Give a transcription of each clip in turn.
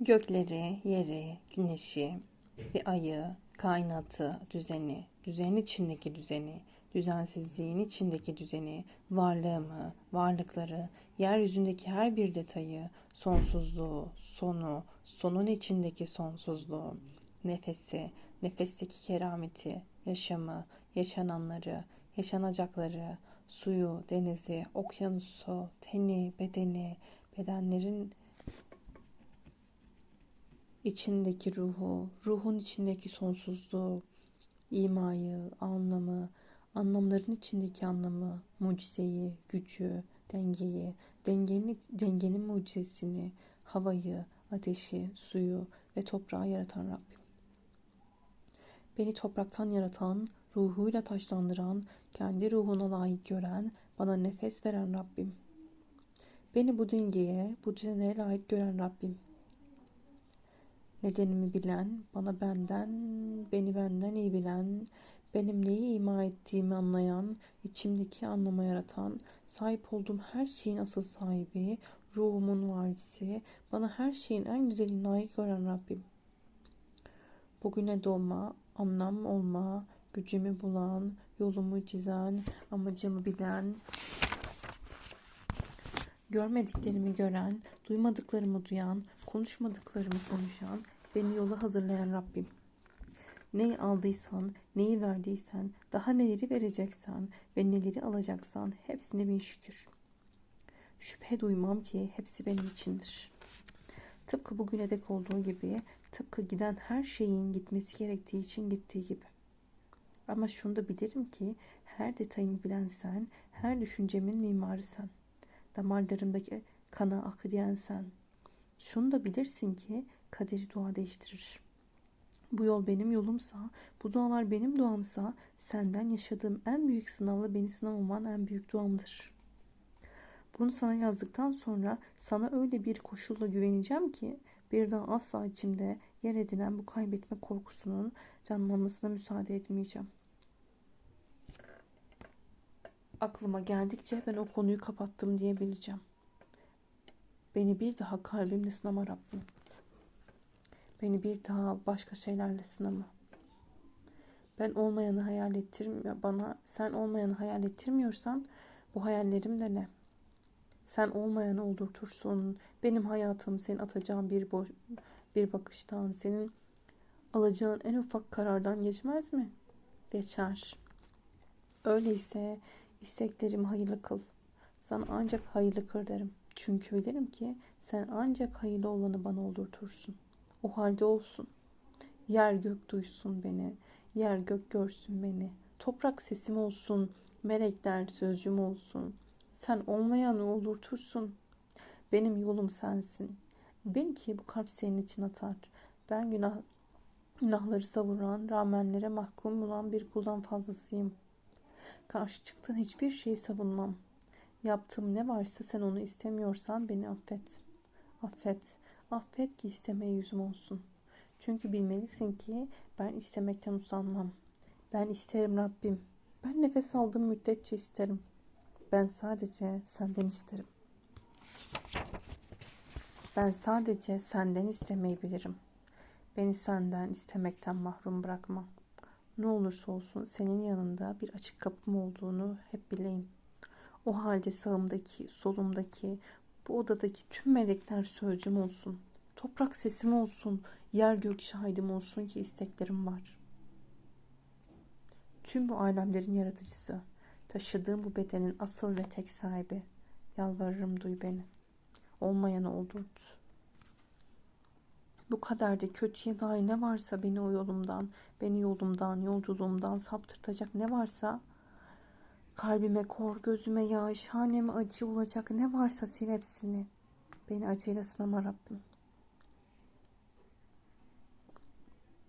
Gökleri, yeri, güneşi ve ayı, kainatı, düzeni, düzenin içindeki düzeni, düzensizliğin içindeki düzeni, varlığımı, varlıkları, yeryüzündeki her bir detayı, sonsuzluğu, sonu, sonun içindeki sonsuzluğu, nefesi, nefesteki kerameti, yaşamı, yaşananları, yaşanacakları, suyu, denizi, okyanusu, teni, bedeni, bedenlerin içindeki ruhu, ruhun içindeki sonsuzluğu, imayı, anlamı, anlamların içindeki anlamı, mucizeyi, gücü, dengeyi, dengenin, dengenin mucizesini, havayı, ateşi, suyu ve toprağı yaratan Rabbim. Beni topraktan yaratan, ruhuyla taşlandıran, kendi ruhuna layık gören, bana nefes veren Rabbim. Beni bu dengeye, bu düzene layık gören Rabbim. Nedenimi bilen, bana benden, beni benden iyi bilen, benim neyi ima ettiğimi anlayan, içimdeki anlama yaratan, sahip olduğum her şeyin asıl sahibi, ruhumun varisi, bana her şeyin en güzelini layık gören Rabbim. Bugüne doğma, anlam olma, gücümü bulan, yolumu çizen, amacımı bilen, görmediklerimi gören, duymadıklarımı duyan, konuşmadıklarımı konuşan, beni yola hazırlayan Rabbim. Neyi aldıysan, neyi verdiysen, daha neleri vereceksen ve neleri alacaksan hepsine bin şükür. Şüphe duymam ki hepsi benim içindir. Tıpkı bugüne dek olduğu gibi, tıpkı giden her şeyin gitmesi gerektiği için gittiği gibi. Ama şunu da bilirim ki her detayımı bilen sen, her düşüncemin mimarı sen. Damarlarımdaki kana akıdiyen sen. Şunu da bilirsin ki kaderi dua değiştirir. Bu yol benim yolumsa, bu dualar benim duamsa, senden yaşadığım en büyük sınavla beni sınamaman en büyük duamdır. Bunu sana yazdıktan sonra sana öyle bir koşulla güveneceğim ki bir daha asla içimde yer edinen bu kaybetme korkusunun canlanmasına müsaade etmeyeceğim. Aklıma geldikçe ben o konuyu kapattım diyebileceğim. Beni bir daha kalbimle sınama Rabbim. Beni bir daha başka şeylerle sınama. Ben olmayanı hayal ettirmiyor bana. Sen olmayanı hayal ettirmiyorsan bu hayallerim de ne? Sen olmayanı oldurtursun. Benim hayatım senin atacağın bir boş, bir bakıştan, senin alacağın en ufak karardan geçmez mi? Geçer. Öyleyse isteklerimi hayırlı kıl. Sana ancak hayırlı kır derim. Çünkü bilirim ki sen ancak hayırlı olanı bana oldurtursun. O halde olsun. Yer gök duysun beni. Yer gök görsün beni. Toprak sesim olsun. Melekler sözcüm olsun. Sen olmayanı olurtursun. Benim yolum sensin. Bil ki bu kalp senin için atar. Ben günah, günahları savuran, rağmenlere mahkum olan bir kuldan fazlasıyım. Karşı çıktığın hiçbir şeyi savunmam. Yaptığım ne varsa sen onu istemiyorsan beni affet. Affet. Affet ki istemeye yüzüm olsun. Çünkü bilmelisin ki ben istemekten usanmam. Ben isterim Rabbim. Ben nefes aldığım müddetçe isterim. Ben sadece senden isterim. Ben sadece senden istemeyi bilirim. Beni senden istemekten mahrum bırakma. Ne olursa olsun senin yanında bir açık kapım olduğunu hep bileyim. O halde sağımdaki, solumdaki, bu odadaki tüm melekler sözcüm olsun. Toprak sesim olsun, yer gök şahidim olsun ki isteklerim var. Tüm bu alemlerin yaratıcısı, taşıdığım bu bedenin asıl ve tek sahibi. Yalvarırım duy beni. Olmayanı oldurt. Bu kadar da kötüye dair ne varsa beni o yolumdan, beni yolumdan, yolculuğumdan saptırtacak ne varsa kalbime kor, gözüme yağış, haneme acı olacak ne varsa sil hepsini. Beni acıyla sınama Rabbim.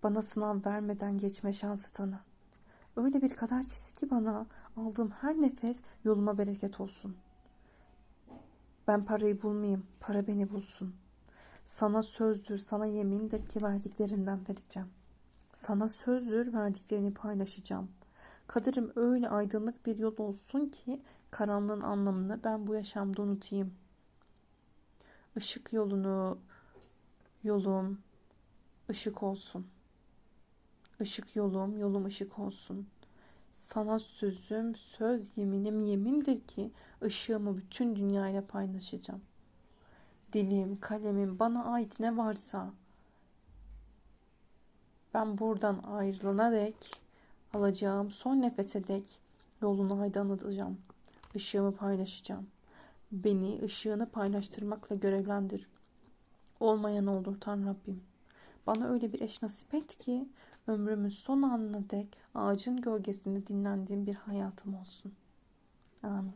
Bana sınav vermeden geçme şansı tanı. Öyle bir kadar çiz ki bana aldığım her nefes yoluma bereket olsun. Ben parayı bulmayayım, para beni bulsun. Sana sözdür, sana yemindir ki verdiklerinden vereceğim. Sana sözdür, verdiklerini paylaşacağım. Kaderim öyle aydınlık bir yol olsun ki karanlığın anlamını ben bu yaşamda unutayım. Işık yolunu yolum ışık olsun. Işık yolum, yolum ışık olsun. Sana sözüm, söz yeminim yemindir ki ışığımı bütün dünyayla paylaşacağım. Dilim, kalemim bana ait ne varsa ben buradan ayrılana dek alacağım son nefese dek yolunu aydınlatacağım. Işığımı paylaşacağım. Beni ışığını paylaştırmakla görevlendir. Olmayan olur Tanrı Rabbim. Bana öyle bir eş nasip et ki ömrümün son anına dek ağacın gölgesinde dinlendiğim bir hayatım olsun. Amin.